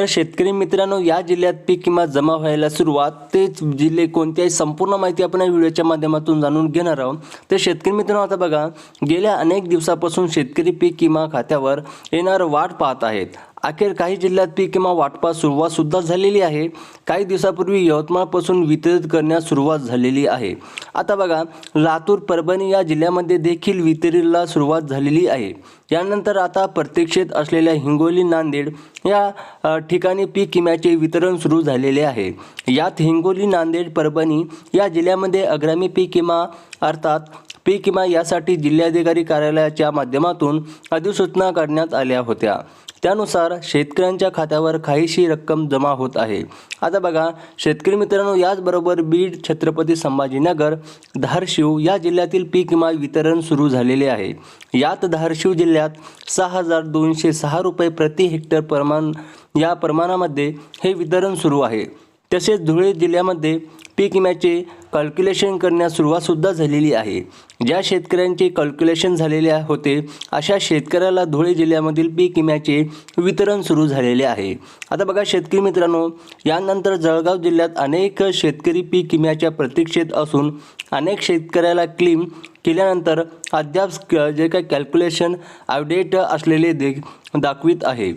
तर शेतकरी मित्रांनो या जिल्ह्यात पीक विमा जमा व्हायला सुरुवात. तेच जिल्हे कोणते आहे संपूर्ण माहिती आपण या व्हिडिओच्या माध्यमातून जाणून घेणार आहोत. तर शेतकरी मित्रांनो आता बघा गेल्या अनेक दिवसापासून शेतकरी पीक विमा खात्यावर येणार वाट पाहत आहेत. अखेर काही जिल्ह्यात पीक किंवा वाटपास सुरुवात सुद्धा झालेली आहे. काही दिवसापूर्वी यवतमाळपासून वितरित करण्यास सुरुवात झालेली आहे. आता बघा लातूर परभणी या जिल्ह्यामध्ये देखील वितरीला सुरुवात झालेली आहे. यानंतर आता प्रतीक्षेत असलेल्या हिंगोली नांदेड या ठिकाणी पीक विम्याचे वितरण सुरू झालेले आहे. यात हिंगोली नांदेड परभणी या जिल्ह्यामध्ये अग्रामी पीक विमा अर्थात पीक विमा यासाठी जिल्हाधिकारी कार्यालयाच्या माध्यमातून अधिसूचना काढण्यात आल्या होत्या. त्यानुसार शेतकऱ्यांच्या खात्यावर काहीशी रक्कम जमा होत आहे. आता बघा शेतकरी मित्रांनो याचबरोबर बीड छत्रपती संभाजीनगर धारशिव या जिल्ह्यातील पीक विमा वितरण सुरू झालेले आहे. यात धारशिव जिल्ह्यात सहा हजार दोनशे सहा रुपये प्रति हेक्टर प्रमाण या प्रमाणामध्ये हे वितरण सुरू आहे. तसेच धुळे जिल्ह्यामध्ये पीक विम्याचे कॅल्क्युलेशन करण्यास सुरुवातसुद्धा झालेली आहे. ज्या शेतकऱ्यांचे कॅल्क्युलेशन झालेले होते अशा शेतकऱ्याला धुळे जिल्ह्यामधील पीक विम्याचे वितरण सुरू झालेले आहे. आता बघा शेतकरी मित्रांनो यानंतर जळगाव जिल्ह्यात अनेक शेतकरी पीक विम्याच्या प्रतीक्षेत असून अनेक शेतकऱ्याला क्लेम केल्यानंतर अद्याप जे काही कॅल्क्युलेशन अपडेट असलेले दे दाखवित आहे.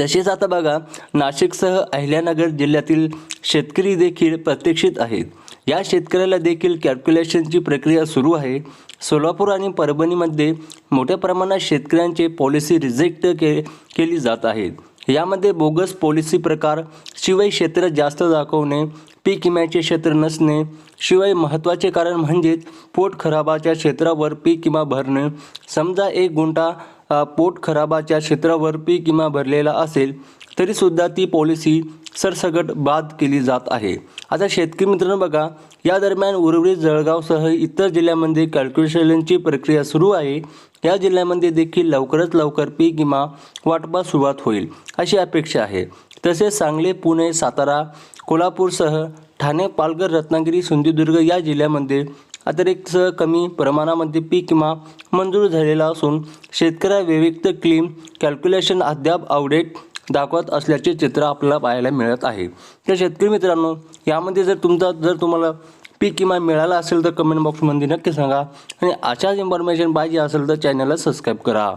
तसेच आता बघा नाशिकसह अहिल्यानगर जिल्ह्यातील शेतकरी देखील प्रत्यक्षित आहेत. या शेतकऱ्याला देखील कॅल्क्युलेशनची प्रक्रिया सुरू आहे. सोलापूर आणि परभणीमध्ये मोठ्या प्रमाणात शेतकऱ्यांचे पॉलिसी रिजेक्ट के केली जात आहेत. यामध्ये बोगस पॉलिसी प्रकार शिवाय क्षेत्र जास्त दाखवणे पीक विम्याचे क्षेत्र नसणे शिवाय महत्त्वाचे कारण म्हणजेच पोट खराबाच्या क्षेत्रावर पीक विमा भरणे. समजा एक गुंठा पोटखराबाच्या पोट खराबाच्या क्षेत्रावर पीक विमा भरलेला असेल तरीसुद्धा ती पॉलिसी सरसकट बाद केली जात आहे. आता शेतकरी मित्रांनो बघा या दरम्यान उर्वरित जळगावसह इतर जिल्ह्यामध्ये कॅल्क्युलेशनची प्रक्रिया सुरू आहे. या जिल्ह्यामध्ये देखील लवकरच लवकर पीक विमा वाटपास सुरुवात होईल अशी अपेक्षा आहे. तसेच सांगली पुणे सातारा कोल्हापूरसह ठाणे पालघर रत्नागिरी सिंधुदुर्ग या जिल्ह्यामध्ये अतिरिक्त कमी प्रमाणामध्ये पीक विमा मंजूर झालेला असून शेतकऱ्या विविक्त क्लीम कॅल्क्युलेशन अद्याप अपडेट दाखवत असल्याचे चित्र आपल्याला पाहायला मिळत आहे. तर शेतकरी मित्रांनो यामध्ये जर तुमचा जर तुम्हाला पीक विमा मिळाला असेल तर कमेंट बॉक्समध्ये नक्की सांगा आणि अशाच इन्फॉर्मेशन पाहिजे असेल तर चॅनलला सबस्क्राईब करा.